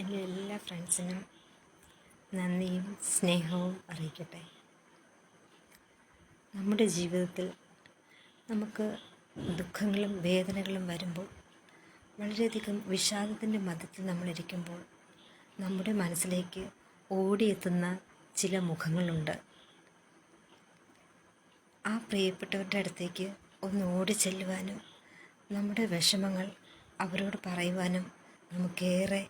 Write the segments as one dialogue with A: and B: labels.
A: എന്റെ എല്ലാ ഫ്രണ്ട്സിനും നന്ദിയും സ്നേഹവും അറിയിക്കട്ടെ. നമ്മുടെ ജീവിതത്തിൽ നമുക്ക് ദുഃഖങ്ങളും വേദനകളും വരുമ്പോൾ വളരെയധികം വിഷാദത്തിന്റെ മതത്തിൽ നമ്മളിരിക്കുമ്പോൾ നമ്മുടെ മനസ്സിലേക്ക് ഓടിയെത്തുന്ന ചില മുഖങ്ങളുണ്ട്. ആ പ്രിയപ്പെട്ടവരുടെ അടുത്തേക്ക് ഒന്ന് ഓടി ചെല്ലുവാനും നമ്മുടെ വിഷമങ്ങൾ അവരോട് പറയുവാനും നമുക്കേറെ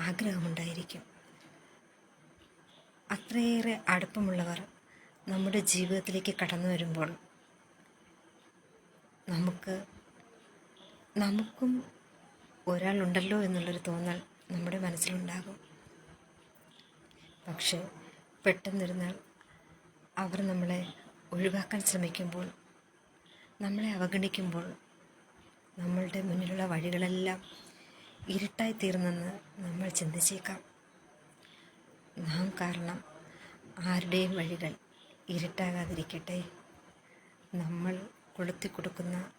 A: ആഗ്രഹമുണ്ടായിരിക്കും. അത്രയേറെ അടുപ്പമുള്ളവർ നമ്മുടെ ജീവിതത്തിലേക്ക് കടന്നു വരുമ്പോൾ നമുക്ക് നമുക്കും ഒരാളുണ്ടല്ലോ എന്നുള്ളൊരു തോന്നൽ നമ്മുടെ മനസ്സിലുണ്ടാകും. പക്ഷേ പെട്ടെന്നിരുന്നാൽ അവർ നമ്മളെ ഒഴിവാക്കാൻ ശ്രമിക്കുമ്പോൾ നമ്മളെ അവഗണിക്കുമ്പോൾ നമ്മളുടെ മുന്നിലുള്ള വഴികളെല്ലാം ഇരുട്ടായി തീർന്നെന്ന് നമ്മൾ ചിന്തിച്ചേക്കാം. നാം കാരണം ആരുടെയും വഴികൾ ഇരുട്ടാകാതിരിക്കട്ടെ. നമ്മൾ കൊളുത്തി കൊടുക്കുന്ന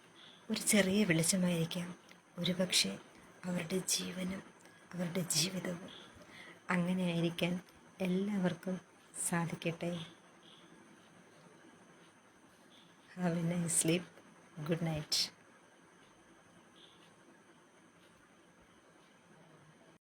A: ഒരു ചെറിയ വെളിച്ചമായിരിക്കാം. ഒരുപക്ഷെ അവരുടെ ജീവനും അവരുടെ ജീവിതവും അങ്ങനെ ആയിരിക്കാൻ എല്ലാവർക്കും സാധിക്കട്ടെ. Have a nice sleep good night